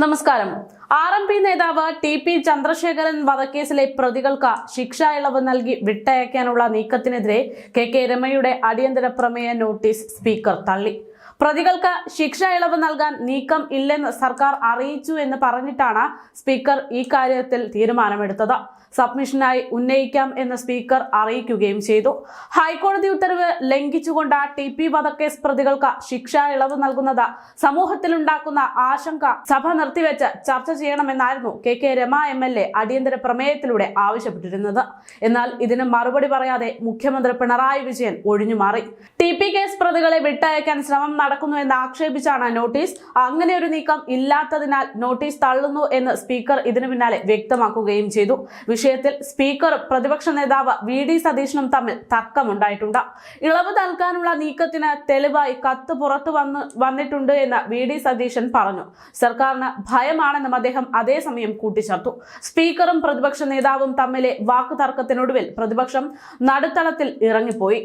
നമസ്കാരം. R M P നേതാവ് T P Chandrasekharan വധക്കേസിലെ പ്രതികൾക്ക് ശിക്ഷാ ഇളവ് നൽകി വിട്ടയക്കാനുള്ള നീക്കത്തിനെതിരെ കെ കെ രമയുടെ അടിയന്തര പ്രമേയ നോട്ടീസ് സ്പീക്കർ തള്ളി. പ്രതികൾക്ക് ശിക്ഷ ഇളവ് നൽകാൻ നീക്കം ഇല്ലെന്ന് സർക്കാർ അറിയിച്ചു എന്ന് പറഞ്ഞിട്ടാണ് സ്പീക്കർ ഈ കാര്യത്തിൽ തീരുമാനമെടുത്തത്. സബ്മിഷനായി ഉന്നയിക്കാം എന്ന് സ്പീക്കർ അറിയിക്കുകയും ചെയ്തു. ഹൈക്കോടതി ഉത്തരവ് ലംഘിച്ചുകൊണ്ട് ടി പി വധക്കേസ് പ്രതികൾക്ക് ശിക്ഷ ഇളവ് നൽകുന്നത് സമൂഹത്തിലുണ്ടാക്കുന്ന ആശങ്ക സഭ നിർത്തിവെച്ച് ചർച്ച ചെയ്യണമെന്നായിരുന്നു K K Rema M L A അടിയന്തര പ്രമേയത്തിലൂടെ ആവശ്യപ്പെട്ടിരുന്നത്. എന്നാൽ ഇതിന് മറുപടി പറയാതെ മുഖ്യമന്ത്രി പിണറായി വിജയൻ ഒഴിഞ്ഞുമാറി. ടി പി കേസ് പ്രതികളെ വിട്ടയക്കാൻ ശ്രമം നടക്കുന്നു എന്ന് ആക്ഷേപിച്ചാണ് നോട്ടീസ്. അങ്ങനെ ഒരു നീക്കം ഇല്ലാത്തതിനാൽ നോട്ടീസ് തള്ളുന്നു എന്ന് സ്പീക്കർ ഇതിനു പിന്നാലെ വ്യക്തമാക്കുകയും ചെയ്തു. വിഷയത്തിൽ സ്പീക്കർ പ്രതിപക്ഷ നേതാവ് വി ഡി സതീശനും തമ്മിൽ തർക്കമുണ്ടായിട്ടുണ്ട്. ഇളവ് നൽകാനുള്ള നീക്കത്തിന് തെളിവായി കത്ത് പുറത്തു വന്ന് വന്നിട്ടുണ്ട് എന്ന് വി ഡി സതീശൻ പറഞ്ഞു. സർക്കാരിന് ഭയമാണെന്നും അദ്ദേഹം അതേസമയം കൂട്ടിച്ചേർത്തു. സ്പീക്കറും പ്രതിപക്ഷ നേതാവും തമ്മിലെ വാക്കുതർക്കത്തിനൊടുവിൽ പ്രതിപക്ഷം നടുത്തളത്തിൽ ഇറങ്ങിപ്പോയി.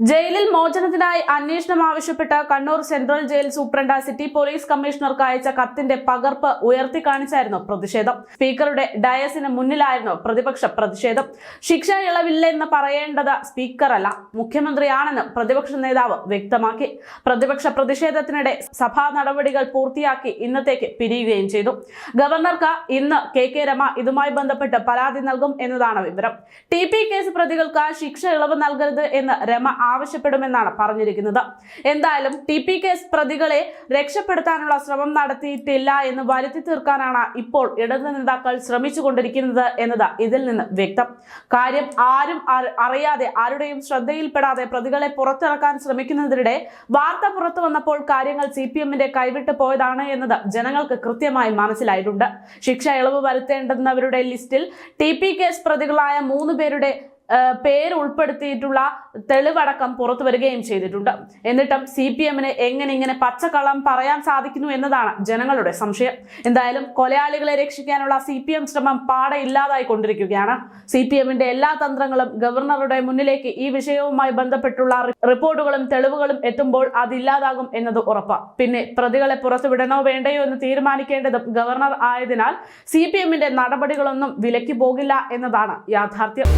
ജയിലിൽ മോചനത്തിനായി അന്വേഷണം ആവശ്യപ്പെട്ട് Kannur central jail superintendent city police കമ്മീഷണർക്ക് അയച്ച കത്തിന്റെ പകർപ്പ് ഉയർത്തി കാണിച്ചായിരുന്നു പ്രതിഷേധം. സ്പീക്കറുടെ ഡയസിന് മുന്നിലായിരുന്നു പ്രതിപക്ഷ പ്രതിഷേധം. ശിക്ഷ ഇളവില്ലെന്ന് പറയേണ്ടത് സ്പീക്കറല്ല മുഖ്യമന്ത്രിയാണെന്ന് പ്രതിപക്ഷ നേതാവ് വ്യക്തമാക്കി. പ്രതിപക്ഷ പ്രതിഷേധത്തിനിടെ സഭാ നടപടികൾ പൂർത്തിയാക്കി ഇന്നത്തേക്ക് പിരിയുകയും ചെയ്തു. ഗവർണർക്ക് ഇന്ന് കെ കെ രമ ഇതുമായി ബന്ധപ്പെട്ട് പരാതി നൽകും എന്നതാണ് വിവരം. ടി കേസ് പ്രതികൾക്ക് ശിക്ഷ ഇളവ് നൽകരുത് എന്ന് രമ ആവശ്യപ്പെടുമെന്നാണ് പറഞ്ഞിരിക്കുന്നത്. എന്തായാലും ടി പി കേസ് പ്രതികളെ രക്ഷപ്പെടുത്താനുള്ള ശ്രമം നടത്തിയിട്ടില്ല എന്ന് വരുത്തി തീർക്കാനാണ് ഇപ്പോൾ ഇടത് നേതാക്കൾ ശ്രമിച്ചുകൊണ്ടിരിക്കുന്നത് എന്നത് ഇതിൽ നിന്ന് വ്യക്തം. കാര്യം ആരും അറിയാതെ ആരുടെയും ശ്രദ്ധയിൽപ്പെടാതെ പ്രതികളെ പുറത്തിറക്കാൻ ശ്രമിക്കുന്നതിനിടെ വാർത്ത പുറത്തു വന്നപ്പോൾ കാര്യങ്ങൾ സി പി എമ്മിന്റെ കൈവിട്ട് പോയതാണ് എന്നത് ജനങ്ങൾക്ക് കൃത്യമായി മനസ്സിലായിട്ടുണ്ട്. ശിക്ഷ ഇളവ് വരുത്തേണ്ടുന്നവരുടെ ലിസ്റ്റിൽ ടി പി കേസ് പ്രതികളായ മൂന്ന് പേരുടെ പേര് ഉൾപ്പെടുത്തിയിട്ടുള്ള തെളിവടക്കം പുറത്തു വരികയും ചെയ്തിട്ടുണ്ട്. എന്നിട്ടും സി പി എമ്മിന് എങ്ങനെ ഇങ്ങനെ പച്ചക്കള്ളം പറയാൻ സാധിക്കുന്നു എന്നതാണ് ജനങ്ങളുടെ സംശയം. എന്തായാലും കൊലയാളികളെ രക്ഷിക്കാനുള്ള സി പി എം ശ്രമം പാടെ ഇല്ലാതായി കൊണ്ടിരിക്കുകയാണ്. സി പി എമ്മിന്റെ എല്ലാ തന്ത്രങ്ങളും ഗവർണറുടെ മുന്നിലേക്ക് ഈ വിഷയവുമായി ബന്ധപ്പെട്ടുള്ള റിപ്പോർട്ടുകളും തെളിവുകളും എത്തുമ്പോൾ അതില്ലാതാകും എന്നത് ഉറപ്പാണ് പിന്നെ പ്രതികളെ പുറത്തുവിടണോ വേണ്ടയോ എന്ന് തീരുമാനിക്കേണ്ടതും ഗവർണർ ആയതിനാൽ സി പി എമ്മിന്റെ നടപടികളൊന്നും വിലക്കി പോകില്ല എന്നതാണ് യാഥാർത്ഥ്യം.